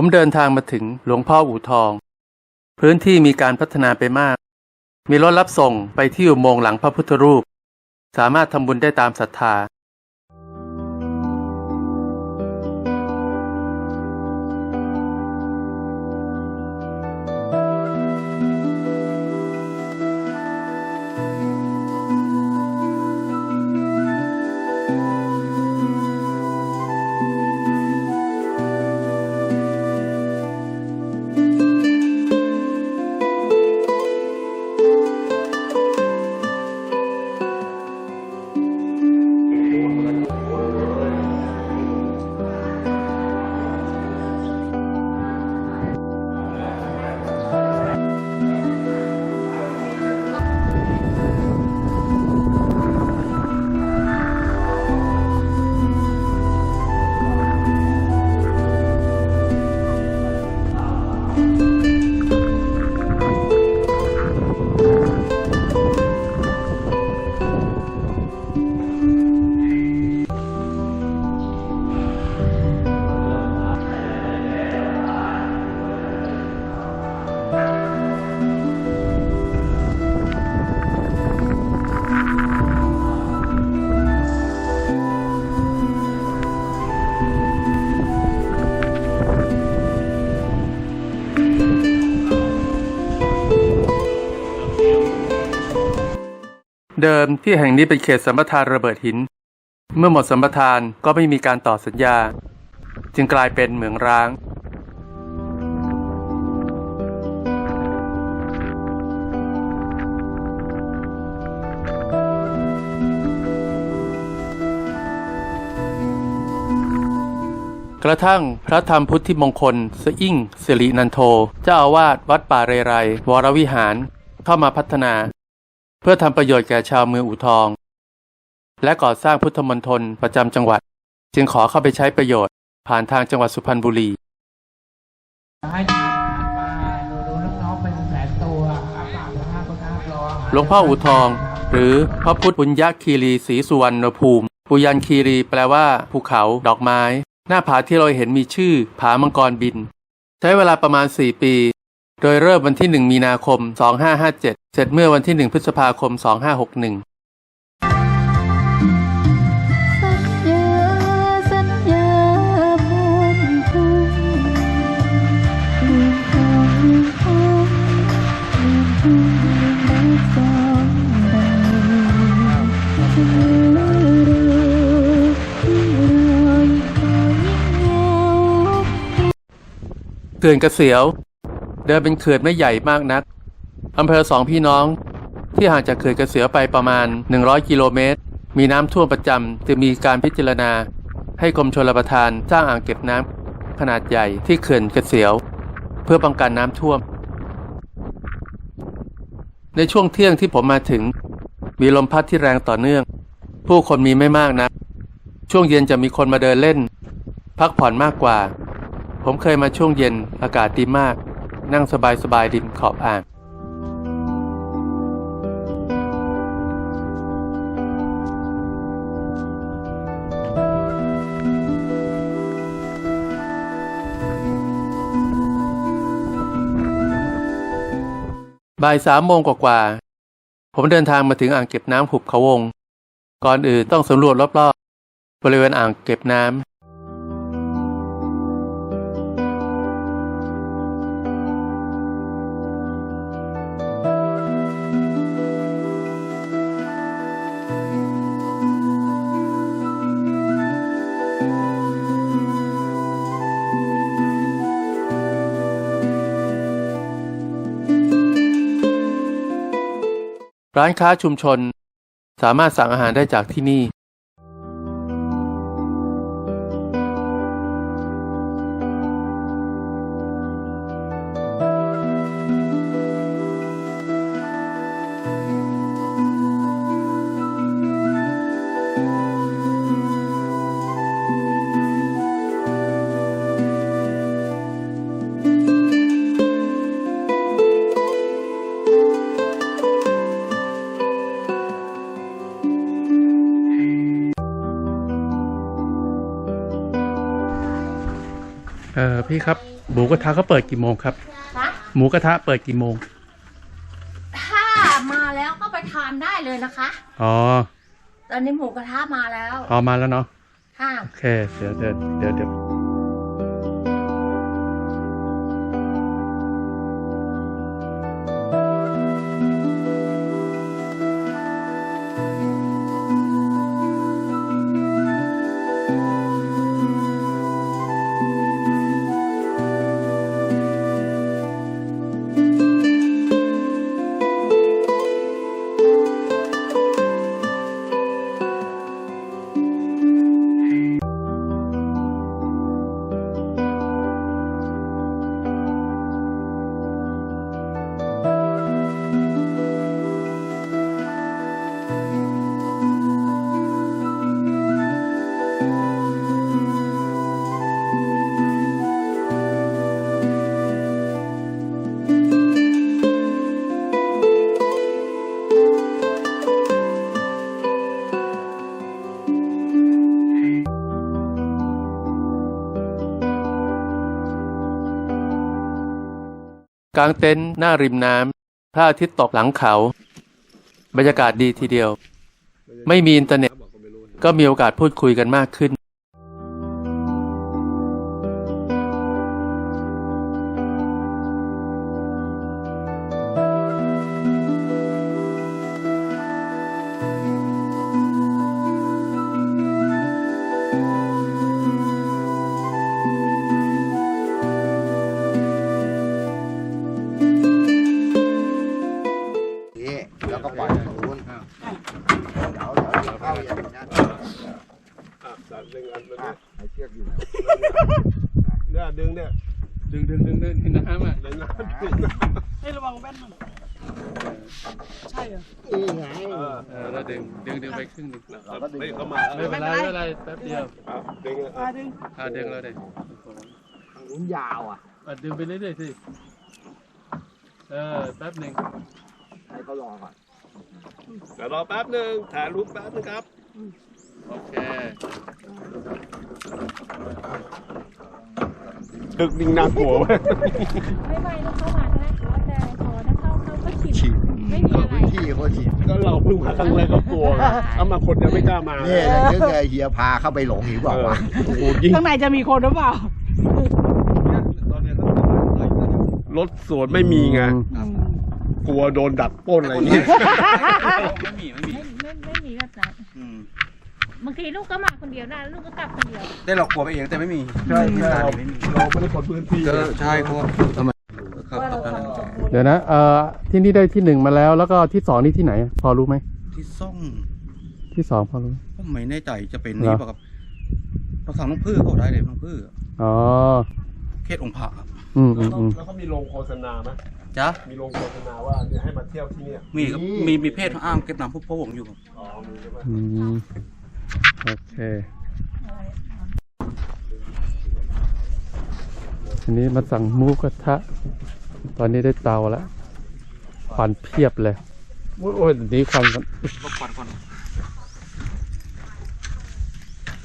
ผมเดินทางมาถึงหลวงพ่ออู่ทอง พื้นที่มีการพัฒนาไปมาก มีรถรับส่งไปที่อุโมงค์หลังพระพุทธรูป สามารถทำบุญได้ตามศรัทธา เดิมที่แห่งนี้เป็นเขตสัมปทานระเบิดหิน เมื่อหมดสัมปทานก็ไม่มีการต่อสัญญา จึงกลายเป็นเหมืองร้าง กระทั่งพระธรรมพุทธิมงคลสอิ่งสิรินันโท เจ้าอาวาสวัดป่าเรไร วรวิหารเข้ามาพัฒนา เพื่อทำประโยชน์แก่ชาวเมืองอู่ทอง และก่อสร้างพุทธมณฑลประจำจังหวัด จึงขอเข้าไปใช้ประโยชน์ ผ่านทางจังหวัดสุพรรณบุรีให้ทานมาดูดูน้องๆเป็นแสนตัวอาปากห้าคนห้ารออาารหลวงพ่ออู่ทอง หรือพระพุทธบุญยคีรีศรีสุวรรณภูมิปุยันคีรีแปลว่า ภูเขาดอกไม้ หน้าผาที่เราเห็นมีชื่อผามังกรบิน ใช้เวลาประมาณ 4 ปี โดยเริ่มวันที่ 1 มีนาคม 2557 เสร็จเมื่อวันที่ 1 พฤษภาคม 2561เขื่อนกระเสียว เดิมเป็นเขื่อนไม่ใหญ่มากนักอำเภอสองพี่น้อง ที่ห่างจากเขื่อนกระเสียวไปประมาณ 100 กิโลเมตร มีน้ำท่วมประจำจึงมีการพิจารณา ให้กรมชลประทานสร้างอ่างเก็บน้ำขนาดใหญ่ที่เขื่อนกระเสียว เพื่อป้องกันน้ำท่วม ในช่วงเที่ยงที่ผมมาถึง มีลมพัดที่แรงต่อเนื่อง ผู้คนมีไม่มากนะ ช่วงเย็นจะมีคนมาเดินเล่น พักผ่อนมากกว่า ผมเคยมาช่วงเย็นอากาศดีมาก นั่งสบายๆริมขอบอ่าง บ่ายสามโมงกว่าๆ ผมเดินทางมาถึงอ่างเก็บน้ำหุบเขาวง ก่อนอื่นต้องสำรวจรอบๆ บริเวณอ่างเก็บน้ำ ร้านค้าชุมชน สามารถสั่งอาหารได้จากที่นี่ พี่ครับ หมูกระทะเขาเปิดกี่โมงครับ คะหมูกระทะเปิดกี่โมง ถ้ามาแล้วก็ไปทานได้เลยนะคะ อ๋อตอนนี้หมูกระทะมาแล้วออกมาแล้วเนาะค่ะ โอเค เดี๋ยวเดี๋ยวเดี๋ยวเดี๋ยว กลางเต็นท์หน้าริมน้ำพระอาทิตย์ตกหลังเขา บรรยากาศดีทีเดียว ไม่มีอินเทอร์เน็ต ก็มีโอกาสพูดคุยกันมากขึ้น เนี่ยดึงเนี่ยดึงดึงดึงดึงขึ้นน้ำอะดึงนะนี่ไงเออเออแล้วดึงดึงดึงไปครึ่งหนึงเราก็ดึงไม่เข้ามาไม่เป็นไรไม่เป็นไรแป๊บเดียวอะดึงอะอ่าดึงแล้วดึงทางนู้นยาวอะอะดึงไปเรื่อยๆสิเออแป๊บหนึ่งให้เขารอก่อนเดี๋ยวรอแป๊บหนึ่งถ่ายรูปแป๊บนึงครับโอเค ดึกดิ่งน่ากลัวเว้ยไม่ไปต้องเข้ามาก็ได้ขอแต่ขอถ้าเข้าเข้าก็ฉีดฉีดไม่มีอะไรพื้นที่เขาฉีดก็เราเพิ่งมาครั้งแรกก็กลัวไงเอามาคนยังไม่กล้ามานี่นึกไงเฮียพาเข้าไปหลงหรือเปเอล่าอวะโอ้โหยิงข้างในจะมีคนหรือเปล่า รถสวนไม่มีไงกลัวโดนดักปล้นอะไรอย่างเงี้ย ไม่มีไม่มีไม่ไม่ไม่มีแบบนั้นบาง ทีลูกก็มาคนเดียวนะลูกก็กลับคนเดียว ได้หลอกกลัวไปเองแต่ไม่มีใช่ใช่เราเราไม่ได้คนพื้นที่ก็ใช่เพราะว่าทำไมครับครับนั่นแหละเดี๋ยวนะเอ่อที่นี่ได้ที่หนึ่งมาแล้ว แล้วก็ที่สองนี่ที่ไหน พอรู้ไหมที่ซ่องที่สองพอรู้ไหมผมไม่แน่ใจจะเป็นเหรนี้อเปล่าครับเราสั่งน้องพืชเขาได้เลยน้องพืชอ๋อเขตองค์พระครับอืมอืมอืมแล้วเขามีโรงโฆษณาไหมจ้ะมีโรงโฆษณาว่าเนี่ยให้มาเที่ยวที่เนี่ยมีครับมีมีเพศอ้างเก็บน้ำพุพวงอยู่ครับอ๋อมีใช่ไหมอืม โอเค ทีนี้มาสั่งหมูกระทะ ตอนนี้ได้เตาแล้วควันเพียบเลย โอ้ยนี้ควันกันก็ควันควัน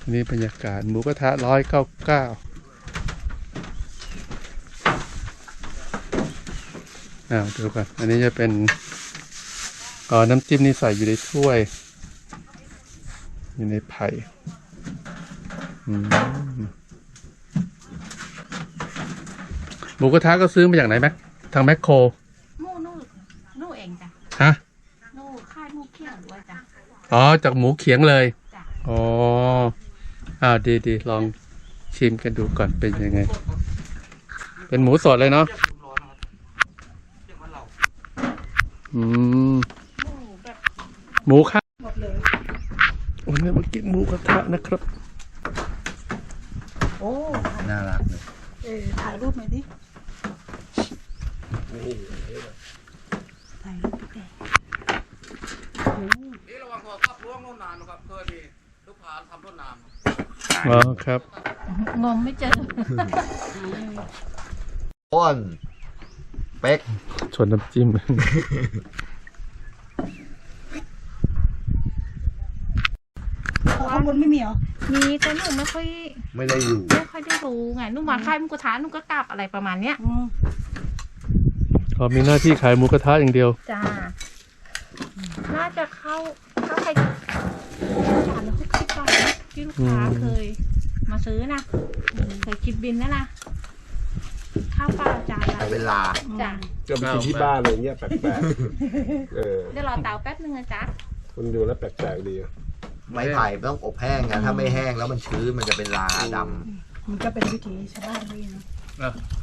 ทีนี้บรรยากาศหมูกระทะร้อยเก้าเก้าอ้าวดูก่อนอันนี้จะเป็นอ๋อน้ำจิ้มนี่ใส่อยู่ในถ้วย อยู่ในไผ่อืมหมูกระทะก็ซื้อมาจากไหนแม็กทางแมคโครมู่นู่นู่เองจ้ะฮะนู่ค่ายมู่เขี้ยวด้วยจ้ะอ๋อจากหมูเขียงเลยจ้ะอ๋ออ่าดีดีลองชิมกันดูก่อนเป็นยังไง เป็นหมูสดเลยเนาะร้อนนะครับเรียกว่าเราอืมมู่แบบหมูข้า วโอ้ยเนี่ยมากินหมูกระทะนะครับ โอ้น่ารักเลยเออถ่ายรูปหน่อยดิถ่ายรูปไปแต่นี่ระวังคอขับล่วงโน่นนานนะครับเคยมีลูกค้าทำโน่นนานอ๋อครับ งมไม่เจออ้นเป๊กชนน้ำจิ้ม ข้างบนไม่มี เหร อมีแต่หนูไม่ค่อยไม่ได้อยู่ ไม่ค่อยได้รู้ไงหนูมาค่ายหมุกระทะหนูก็กลับอะไรประมาณเนี้ยอืมเขามีหน้าที่ขายหมูกระทะอย่างเดียว จ้าน่าจะเข้าเข้าใครจานละหกสิบบาทนะที่ลูกค้าอืม เคย มาซื้อนะเคยคิดบินนะนะข้าวเปล่าจานละแต่เวลา จ้ะจะไปกินที่บ้านอะไรเงี้ยแปลกๆ เออเดี๋ยวรอเตาแป๊บนึงนะจ๊ะคุณดูแล้วแปลกๆดีอะ ไม้ไผ่ต้องอบแห้งนะถ้าไม่แห้งแล้วมันชื้นมันจะเป็นลาดำมันก็เป็นวิถีชาวบ้านด้วยนะ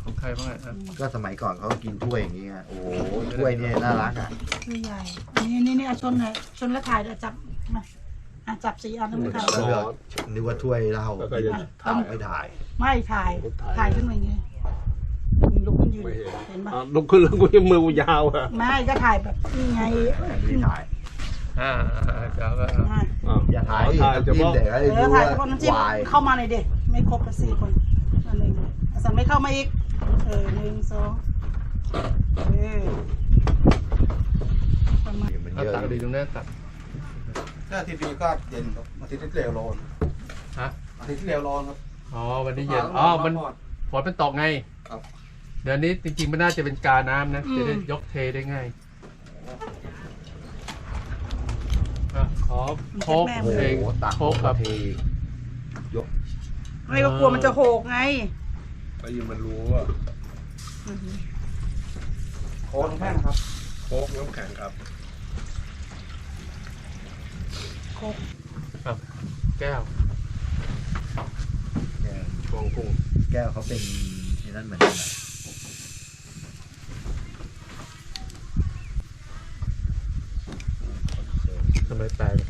ของใครบ้างอะก็สมัยก่อนเขากินถ้วยอย่างนี้ไงโอ้โหถ้วยเนี่ยน่ารักอะตัวใหญ่ นี่นี่นี่เอาชนหน่อยชนแล้วถ่ายเดี๋ยวจับมาอะจับสีอันนั้นถ่ายแล้วก็นึกว่าถ้วยเหล้าแล้วก็จะถ่ายไม่ถ่าย ไม่ถ่าย ถ่ายขึ้นมาอย่างงี้มีลุกขึ้นยืนไม่เห็นเห็นปะอะลุกขึ้นแล้วกูยังมือกูยาวอะไม่ก็ถ่ายแบบนี่ไงไม่ถ่าย อ่าเดี๋ยวก็อะอะอย่าถ่ายดิถ่ายเฉน้ำจิ้มพาะเด็กให้เอดูอถ่ายว่าเฉพาะน้ำจิ้มวายเข้ามาเลยเด็ไม่ครบละสี่คนอันหนึ่งอาสันไม่เข้ามาอีก เออหนึ่งสองเออประมาณมันเอาเยอะตักดีตรงนี้ตักถ้าอาทิตย์นี้ก็เย็นครับอาทิตย์ที่แล้วร้อนฮะอาทิตย์ที่แล้วร้อนครับอ๋อวันนี้เย็นอ๋อมันฝนมันตกไงครับเดี๋ยวนี้จริงๆมันน่าจะเป็นกาน้ำนะจะได้ยกเทได้ง่าย อะขอโคกโอ้โหเองตักโคกครับเทไม่ก็กลัวมันจะโหกไงไปยินมันรู้ว่าโคนแห้งครับโค้กน้ำแข็งครับแก้วฟองกุ้งแก้วเขาเป็นที่นั่นเหมือนกันนะ ทำไมแปลกอะ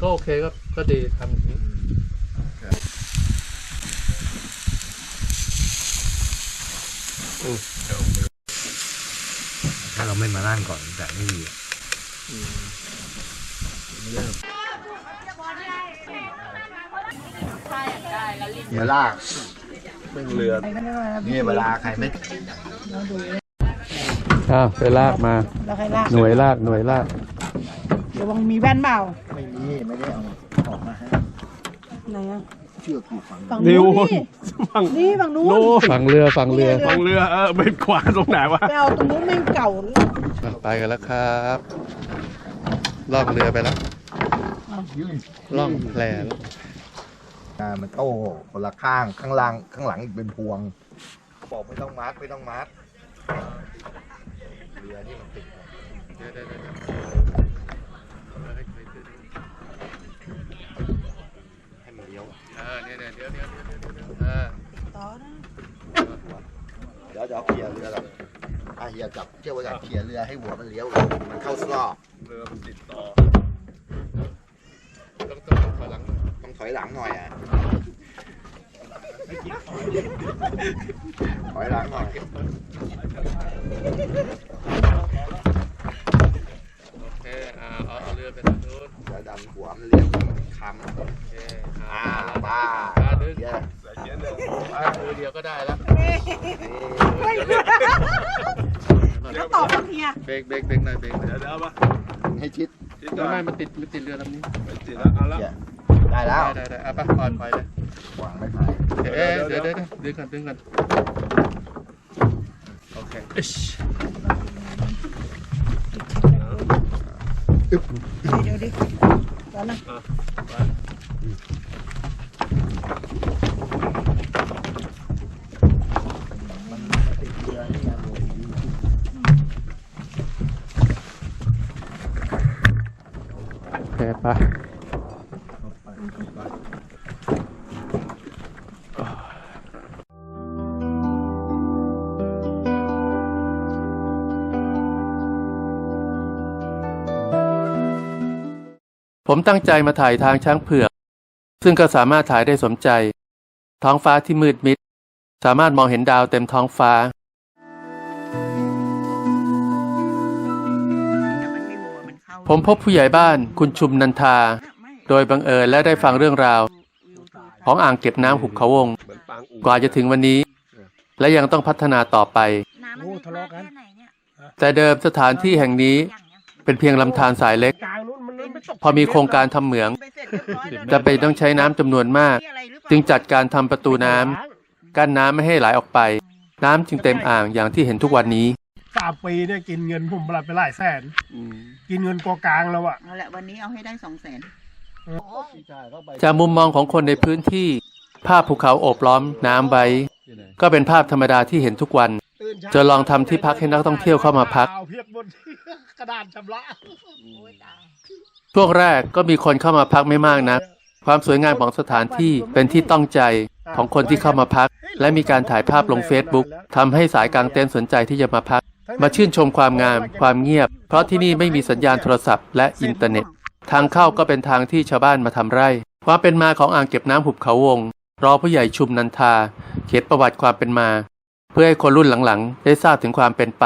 ก็โอเคก็ก็ดีทำอย่างนี้ถ้าเราไม่มานั่งก่อนแต่ไม่ดีอะเดี๋ยวลากไม่เรือนี่เวลาใครไม่อ้าวไปลากมาแล้วใครลากหน่วยลากหน่วยลาก ระวังมีแว่นเปล่าไม่มีไม่ได้เอาออกมาให้ไหนอะเชือกอยู่ฝั่งฝั่งนิ้วนู้นนี่ฝั่งนี่ฝั่งนู้น โน่นฝั่งเรือฝั่งเรือฝั่งเรือเออเป็นขวาตรงไหนวะไปเอาตรงนู้นแม่งเก่าไปกันแล้วครับล่องเรือไปแล้วยื่นล่องแพแล้วอ่ามันโต้คนละข้างข้างล่างข้างหลังอีกเป็นพวงบอกไม่ต้องมัดไม่ต้องมัดเรือนี่มันติดให้ ออเนี่ยเนี่ยเดี๋ยวเดี๋ยวเดี๋ยวเอ่อติดต่อนะเดี๋ยวเดี๋ยวเคลียร์เรือก่อนอะเฮียจับเชือกไว้ก่อนเคลียเรือให้หัวมันเลี้ยวเลยมันเข้าสลอบเรือมันติดต่อต้องต้องถอยหลังต้องถอยหลังหน่อยอะถอยหลังหน่อยโอเคอ่าเอาเรือไปทางนู้น ดันหัวมันเลี้ยวคำโอเคอ่าอ่าบ้าอ่าดึงเฮียอ่ามือเดียวก็ได้แล้วแล้วต่อกันเฮียเบรกเบรกเบรกหน่อยเบรกหน่อยเดี๋ยวเดี๋ยวเอามาให้ชิดไม่ไม่มันติดมันติดเรือลำนี้ไม่ติดแล้วเอาแล้วได้แล้วได้ได้เอาไปปล่อยปเลยวางไม่ถ่ายเอ๊ะเดี๋ยวเดี๋ยวเดี๋ยวดึงก่อนดึงก่อนโอเคอิ๊ช เดี๋ยวดิตอนนั้นติด ผมตั้งใจมาถ่ายทางช้างเผือก ซึ่งก็สามารถถ่ายได้สมใจ ท้องฟ้าที่มืดมิด สามารถมองเห็นดาวเต็มท้องฟ้า ผมพบผู้ใหญ่บ้านคุณชุมนันทา โดยบังเอิญและได้ฟังเรื่องราว ของอ่างเก็บน้ำหุบเขาวงเหมือนปางอูกว่าจะถึงวันนี้ และยังต้องพัฒนาต่อไปน้ำมันลึกมากแค่ไหนเนี่ยแต่เดิมสถานที่แห่งนี้เป็นเพียงลำธารสายเล็ก พอมีโครงการทำเหมืองไปเสร็จเรียบร้อยแล้วจะไปนต้องใช้น้ำจำนวนมากมีอะไรหรือเปล่าจึงจัดการทำประตูน้ำกั้นน้ำไม่ให้ไหลออกไป น้ำจึงเต็มอ่างอย่างที่เห็นทุกวันนี้สามปีเนี่ยกินเงินผมประหลาดไปหลายแสนกินเงินกอกลางแล้วอะเอาละวันนี้เอาให้ได้สองแสนจากมุมมองของคนในพื้นที่ ภาพภูเขาโอบล้อมน้ำไว้ก็เป็นภาพธรรมดาที่เห็นทุกวันจะลองทำที่พักให้นักท่องเที่ยวเข้ามาพัก ช่วงแรกก็มีคนเข้ามาพักไม่มากนะความสวยงามของสถานที่เป็นที่ต้องใจของคนที่เข้ามาพัก และมีการถ่ายภาพลง Facebook ทำให้สายกลางเต็นท์สนใจที่จะมาพัก มาชื่นชมความงาม ความเงียบ เพราะที่นี่ไม่มีสัญญาณโทรศัพท์และอินเทอร์เน็ต ทางเข้าก็เป็นทางที่ชาวบ้านมาทำไร่ความเป็นมาของอ่างเก็บน้ำหุบเขาวง รอผู้ใหญ่ชุมนันทา เขียนประวัติความเป็นมา เพื่อให้คนรุ่นหลังๆ ได้ทราบถึงความเป็นไป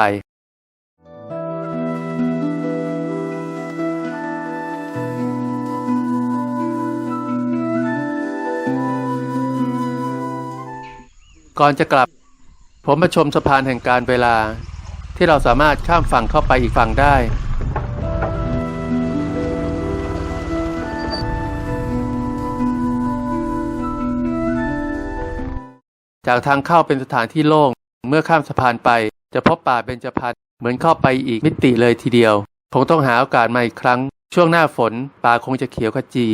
ก่อนจะกลับ ผมมาชมสะพานแห่งการเวลา ที่เราสามารถข้ามฝั่งเข้าไปอีกฝั่งได้จากทางเข้าเป็นสถานที่โล่ง เมื่อข้ามสะพานไป จะพบป่าเบญจพรรณเหมือนเข้าไปอีกมิติเลยทีเดียว คงต้องหาโอกาสมาอีกครั้ง ช่วงหน้าฝนป่าคงจะเขียวขจี